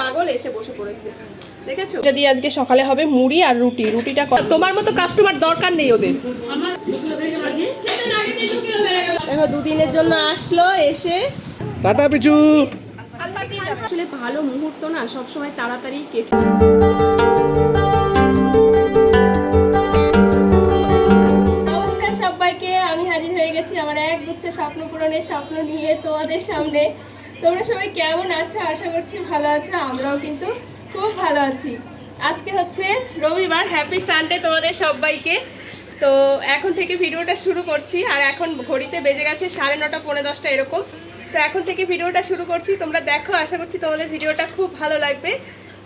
পাগল এসে বসে পড়েছে। দেখেছ? যদি আজকে সকালে হবে মুড়ি আর রুটি। রুটিটা তোমার মতো কাস্টমার দরকার নেই ওদের। দেখো দুদিনের জন্য আসলো এসে। টাটা পিছু আসলে ভালো মুহূর্ত না সবসময় তাড়াতাড়ি কেটে নমস্কার সবাইকে আমি হাজির হয়ে গেছি আমার এক গুচ্ছ স্বপ্ন পূরণের স্বপ্ন নিয়ে তোমাদের সামনে। তোমরা সবাই কেমন আছো? আশা করছি ভালো আছো, আমরাও কিন্তু খুব ভালো আছি। আজকে হচ্ছে রবিবার হ্যাপি সানডে তোমাদের সবাইকে। তো এখন থেকে ভিডিওটা শুরু করছি, আর এখন ঘড়িতে বেজে গেছে সাড়ে নটা, পৌনে দশটা এরকম। তো এখন থেকে ভিডিওটা শুরু করছি, তোমরা দেখো, আশা করছি তোমাদের ভিডিওটা খুব ভালো লাগবে।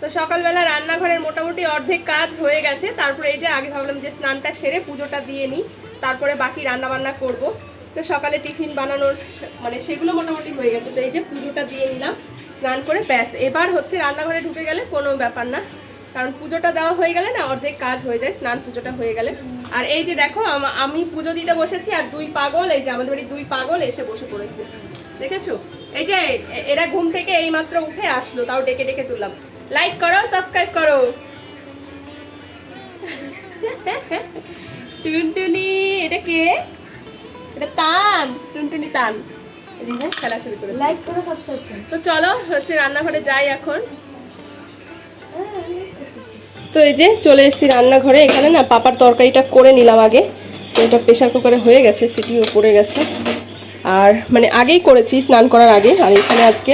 তো সকালবেলা রান্নাঘরের মোটামুটি অর্ধেক কাজ হয়ে গেছে, তারপরে এই যে আগে ভাবলাম যে স্নানটা সেরে পুজোটা দিয়ে নিই, তারপরে বাকি রান্না বান্না করব। তো সকালে টিফিন বানানোর মানে সেগুলো মোটামুটি হয়ে গেছে। তো এই যে পুজোটা দিয়ে নিলাম, স্নান করে ব্যাস। এবার হচ্ছে রান্নাঘরে ঢুকে গেলে কোনো ব্যাপার না, কারণ পুজোটা দেওয়া হয়ে গেলে না অর্ধেক কাজ হয়ে যায়, স্নান পুজোটা হয়ে গেলে। আর এই যে দেখো, আমি পুজো দিতে বসেছি আর দুই পাগল, এই যে আমাদের বাড়ি দুই পাগল এসে বসে পড়েছে। দেখেছ? এই যে এরা ঘুম থেকে এইমাত্র উঠে আসলো, তাও ডেকে ডেকে তুললাম। লাইক করো সাবস্ক্রাইব করো। টুনটুনি, এটা কে? এটা তান। টুনটুনি তান। যে খেলা শুরু করে লাইক করো সাবস্ক্রাইব করো। তো চলো হচ্ছে রান্নাঘরে যাই এখন। তো এই যে চলে এসেছি রান্নাঘরে। এখানে না পাপার তরকারিটা করে নিলাম আগে। তো এটা প্রেশার কুকারে হয়ে গেছে সিটিও পড়ে গেছে। আর মানে আগেই করেছি স্নান করার আগে। আর এখানে আজকে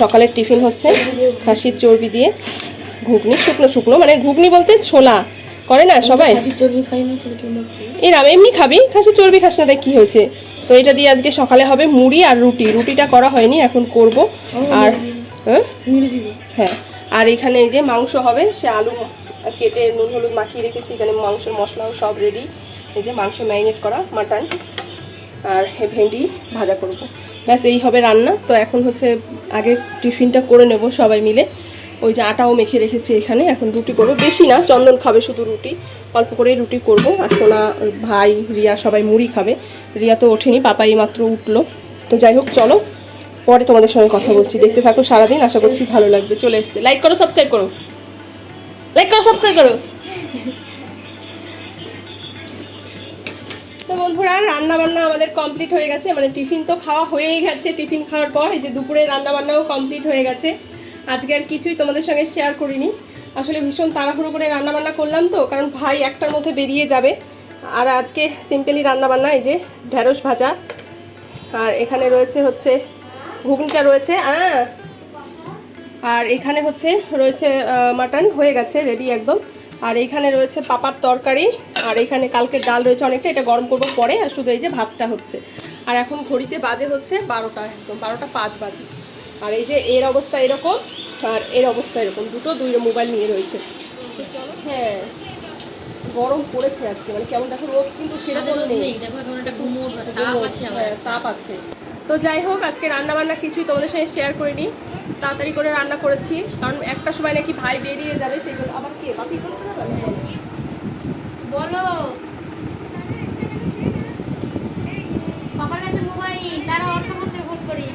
সকালের টিফিন হচ্ছে খাসির চর্বি দিয়ে ঘুগনি শুকনো শুকনো। মানে ঘুগনি বলতে ছোলা। করে না সবাই? এরাম এমনি খাবি খাসি চর্বি খাস না তাই কি হয়েছে। তো এটা দিয়ে আজকে সকালে হবে মুড়ি আর রুটি। রুটিটা করা হয়নি এখন করব। আর হ্যাঁ? হ্যাঁ। আর এখানে যে মাংস হবে সে আলু কেটে নুন হলুদ মাখিয়ে রেখেছি। এখানে মাংসের মশলাও সব রেডি এই যে মাংস ম্যারিনেট করা মাটন আর ভেন্ডি ভাজা করব। ব্যাস এই হবে রান্না। তো এখন হচ্ছে আগে টিফিনটা করে নেব সবাই মিলে। ওই যে আটাও মেখে রেখেছি এখানে, এখন রুটি করব। বেশি না, চন্দন খাবে শুধু রুটি। অল্প করে রুটি করব। আর সোনা, ভাই, রিয়া সবাই মুড়ি খাবে। রিয়া তো ওঠেনি, পাপাই মাত্র উঠল। তো যাই হোক, চলো, পরে তোমাদের সঙ্গে কথা বলছি। দেখতে থাকো সারাদিন, আশা করছি ভালো লাগবে। চলে এসছে। লাইক করো সাবস্ক্রাইব করো। লাইক করো সাবস্ক্রাইব করো। তো বন্ধুরা রান্না বান্না আমাদের কমপ্লিট হয়ে গেছে। মানে টিফিন তো খাওয়া হয়েই গেছে। টিফিন খাওয়ার পর এই যে দুপুরে রান্না বান্নাও কমপ্লিট হয়ে গেছে। আজকে আর কিছুই তোমাদের সঙ্গে শেয়ার করিনি। আসলে ভীষণ তাড়াহুড়ো করে রান্নাবান্না করলাম তো, কারণ ভাই একটার মধ্যে বেরিয়ে যাবে। আর আজকে সিম্পলি রান্নাবান্না, এই যে ঢ্যাঁড়স ভাজা। আর এখানে রয়েছে হচ্ছে ঘুগনিটা রয়েছে, আহ! আর এখানে হচ্ছে, রয়েছে মাটন, হয়ে গেছে রেডি একদম। আর এখানে রয়েছে পাপার তরকারি, আর এখানে কালকে ডাল রয়েছে অনেকটা, এটা গরম করব পরে, আর শুধু এই যে ভাতটা হচ্ছে। আর এখন ঘড়িতে বাজে হচ্ছে বারোটা, একদম বারোটা পাঁচ বাজে। আর এই যে এর অবস্থা এরকম আর এর অবস্থা এরকম। দুটো দুই মোবাইল নিয়ে রয়েছে। হ্যাঁ গরম পড়েছে আজকে মানে কেমন দেখো রোদ কিন্তু সেরকম নেই। একটা তাপ আছে আবার। হ্যাঁ, তাপ আছে। তো যাই হোক আজকে রান্না বান্না কিছুই তোমাদের সঙ্গে শেয়ার করিনি। তাড়াতাড়ি করে রান্না করেছি কারণ একটা সময় নাকি ভাই বেরিয়ে যাবে সেই জন্য আবার কে? করে বলো? বলো পাপার কাছে মোবাইল তারা অন্য করতে ফোন করি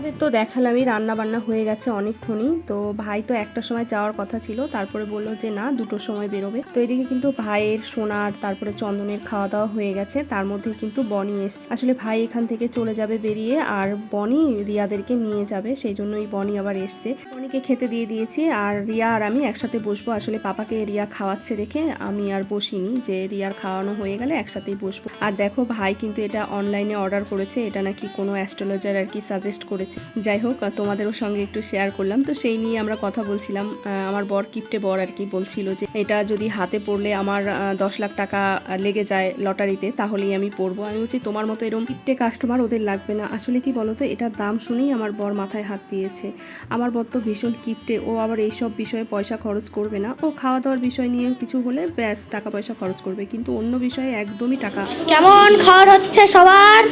আমাদের তো দেখালামই রান্না বান্না হয়ে গেছে অনেকক্ষণই। তো ভাই তো একটা সময় যাওয়ার কথা ছিল, তারপরে বলল যে না দুটোর সময় বেরোবে। তো এদিকে কিন্তু ভাইয়ের সোনার তারপরে চন্দনের খাওয়া দাওয়া হয়ে গেছে। তার মধ্যে কিন্তু বনি এসছে। আসলে ভাই এখান থেকে চলে যাবে বেরিয়ে, আর বনি রিয়াদেরকে নিয়ে যাবে। সেই জন্যই বনি আবার এসছে। বনিকে খেতে দিয়ে দিয়েছি, আর রিয়া আর আমি একসাথে বসবো। আসলে পাপাকে রিয়া খাওয়াচ্ছে দেখে আমি আর বসিনি, যে রিয়ার খাওয়ানো হয়ে গেলে একসাথেই বসবো। আর দেখো ভাই কিন্তু এটা অনলাইনে অর্ডার করেছে। এটা নাকি কোনো অ্যাস্ট্রোলজার আর কি সাজেস্ট করেছে। যাই হোক তোমাদেরও সঙ্গে একটু শেয়ার করলাম। তো সেই নিয়ে আমরা কথা বলছিলাম। আমার বর কিপটে বর আর কি বলছিল যে, এটা যদি হাতে পড়লে আমার দশ লাখ টাকা লেগে যায় লটারিতে, তাহলেই আমি পড়ব। আমি বলছি, তোমার মতো এরকম কিপটে কাস্টমার ওদের লাগবে না। আসলে কি বলতো এটার দাম শুনেই আমার বর মাথায় হাত দিয়েছে। আমার বর তো ভীষণ কিপটে, ও আবার এইসব বিষয়ে পয়সা খরচ করবে না। ও খাওয়া দাওয়ার বিষয় নিয়ে কিছু হলে ব্যাস, টাকা পয়সা খরচ করবে। কিন্তু অন্য বিষয়ে একদমই টাকা কেমন খাওয়ার হচ্ছে সবার?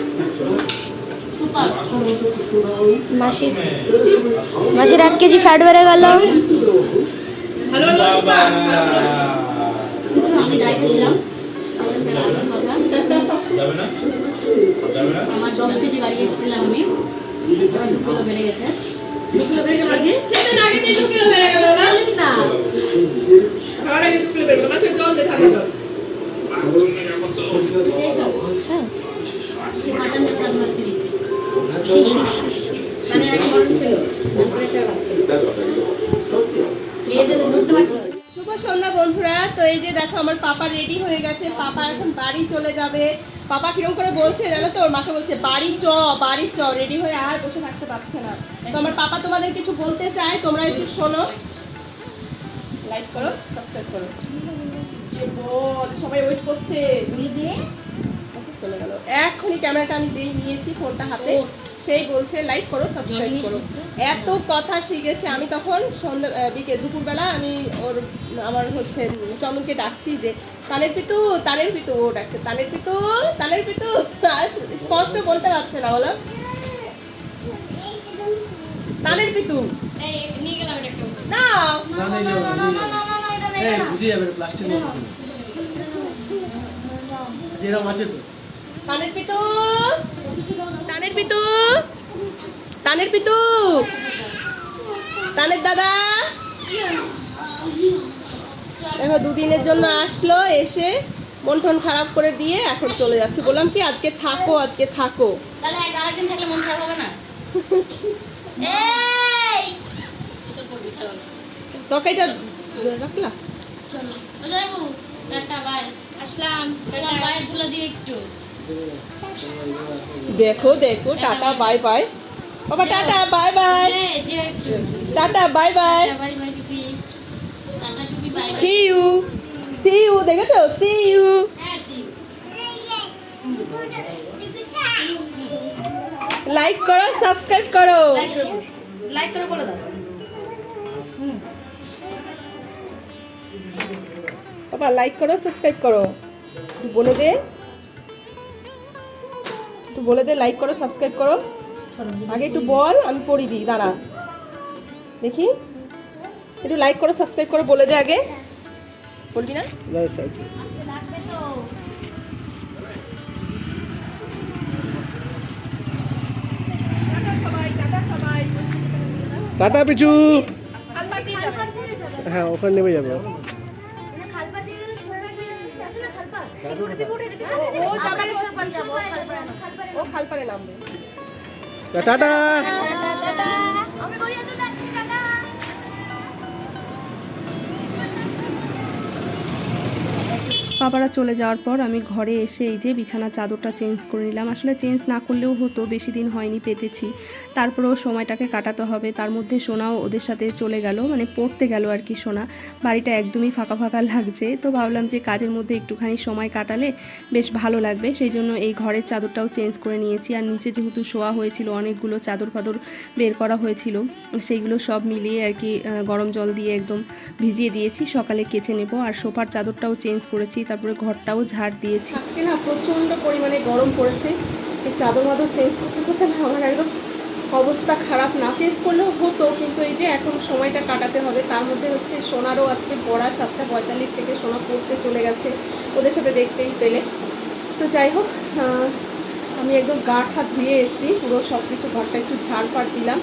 মাসির মাসির এক কেজি ফ্যাট বেড়ে গেল। আমার দশ কেজি বাড়ি এসেছিলাম আমি। দু কিলো বেড়ে গেছে। দু কিলো বেড়ে হয়ে গেল না? শুভ সন্ধ্যা বন্ধুরা। তো এই যে দেখো আমার পাপা রেডি হয়ে গেছে। পাপা এখন বাড়ি চলে যাবে। পাপা কিরম করে বলছে জানো তো? ওর মাকে বলছে বাড়ি চ বাড়ি চ। রেডি হয়ে আর বসে থাকতে পারছে না। তো আমার পাপা তোমাদের কিছু বলতে চায় তোমরা একটু শোনো। লাইক করো সাবস্ক্রাইব করো। বল সবাই ওয়েট করছে। চলে গেল এখনই ক্যামেরাটা আমি যেই নিয়েছি ফোনটা হাতে সেই বলছে লাইক করো সাবস্ক্রাইব করো এত কথা শিখেছে আমি তখন সন্ধ্যা বিকেল দুপুরবেলা আমি ওর আমার হচ্ছে চন্দনকে ডাকছি যে তানের পিতু তানের পিতু ও ডাকছে তানের পিতু তানের পিতু স্পষ্ট বলতে পারছে না বলো তানের পিতু না না না না এই বুঝে যাবে প্লাস্টিক আছে তো তানের পিতু। তানের পিতু। তানের পিতু। তানের দাদা। দেখো দুদিনের জন্য আসলো এসে মন টন খারাপ করে দিয়ে এখন চলে যাচ্ছে। বললাম কি আজকে থাকো আজকে থাকো। তাহলে এক থাকলে মন খারাপ হবে না? এই! তুই তো করবি চল। তরকারিটা রাখলা? চলো। Tata bye Aslam. বাই ধুলা দিয়ে একটু। দেখো দেখো টাটা বাই। বাই বাবা tata bye bye. Tata bye bye. See you see you দেখেছ? সি ইউ লাইক করো সাবস্ক্রাইব করো। লাইক করে। বলে দাও বাবা লাইক করো সাবস্ক্রাইব করো। বলে দে। তুই বলে দে লাইক করো সাবস্ক্রাইব করো। আগে একটু বল আমি পড়ি দিই দাঁড়া। দেখি। একটু লাইক করো সাবস্ক্রাইব করো বলে দে আগে। বলবি না? টাটা পিছু হ্যাঁ ওখানে নেমে যাবে। ও নামবে। টাটা বাবারা চলে যাওয়ার পর আমি ঘরে এসে এই যে বিছানা চাদরটা চেঞ্জ করে নিলাম। আসলে চেঞ্জ না করলেও হতো, বেশি দিন হয়নি পেতেছি। তারপরেও সময়টাকে কাটাতে হবে। তার মধ্যে সোনাও ওদের সাথে চলে গেল মানে পড়তে গেল আর কি সোনা। বাড়িটা একদমই ফাঁকা ফাঁকা লাগছে। তো ভাবলাম যে কাজের মধ্যে একটুখানি সময় কাটালে বেশ ভালো লাগবে। সেই জন্য এই ঘরের চাদরটাও চেঞ্জ করে নিয়েছি। আর নিচে যেহেতু শোয়া হয়েছিল, অনেকগুলো চাদর ফাদর বের করা হয়েছিল। সেইগুলো সব মিলিয়ে আর কি গরম জল দিয়ে একদম ভিজিয়ে দিয়েছি। সকালে কেচে নেব। আর সোফার চাদরটাও চেঞ্জ করেছি। তারপরে ঘরটাও ঝাড় দিয়েছি। আজকে না প্রচণ্ড পরিমাণে গরম পড়েছে। এই চাদর মাদর চেঞ্জ করতে করতে না আমার একদম অবস্থা খারাপ। না চেঞ্জ করলেও হতো, কিন্তু এই যে এখন সময়টা কাটাতে হবে, তার মধ্যে হচ্ছে সোনারও আজকে পড়া সাতটা পঁয়তাল্লিশ থেকে সোনা পড়তে চলে গেছে। ওদের সাথে দেখতেই পেলে। তো যাই হোক আমি একদম গা ঠা ধুয়ে এসেছি, পুরো সব কিছু ঘরটা একটু ঝাড় ফাড় দিলাম।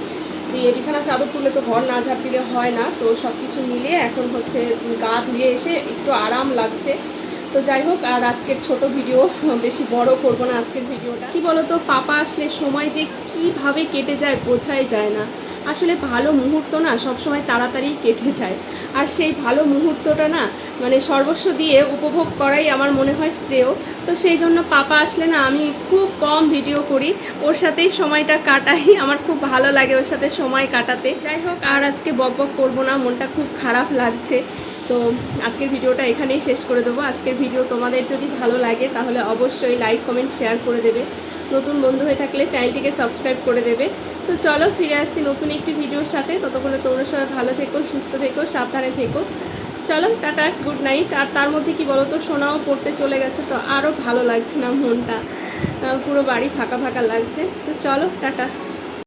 দিয়ে বিছানা চাদর তুললে তো ঘর না ঝাড় দিলে হয় না। তো সব কিছু মিলিয়ে এখন হচ্ছে গা ধুয়ে এসে একটু আরাম লাগছে। তো যাই হোক, আর আজকের ছোট ভিডিও বেশি বড় করব না আজকের ভিডিওটা। কি বলতো, পাপা আসলে সময় যে কীভাবে কেটে যায় বোঝাই যায় না। আসলে ভালো মুহূর্ত না সবসময় তাড়াতাড়ি কেটে যায়। আর সেই ভালো মুহূর্তটা না মানে সর্বস্ব দিয়ে উপভোগ করাই আমার মনে হয় শ্রেয়। তো সেই জন্য পাপা আসলে না, আমি খুব কম ভিডিও করি। ওর সাথেই সময়টা কাটাই, আমার খুব ভালো লাগে ওর সাথে সময় কাটাতে। যাই হোক, আর আজকে বক বক করব না, মনটা খুব খারাপ লাগছে। তো আজকের ভিডিওটা এখানেই শেষ করে দেবো। আজকের ভিডিও তোমাদের যদি ভালো লাগে, তাহলে অবশ্যই লাইক কমেন্ট শেয়ার করে দেবে। নতুন বন্ধু হয়ে থাকলে চ্যানেলটিকে সাবস্ক্রাইব করে দেবে। তো চলো ফিরে আসছি নতুন একটি ভিডিওর সাথে। ততক্ষণে তোমরা সবাই ভালো থেকো, সুস্থ থেকো, সাবধানে থেকো। চলো টাটা গুড নাইট আর তার মধ্যে কি বলো তো সোনাও পড়তে চলে গেছে, তো আরও ভালো লাগছে না মনটা। পুরো বাড়ি ফাঁকা ফাঁকা লাগছে। তো চলো টাটা।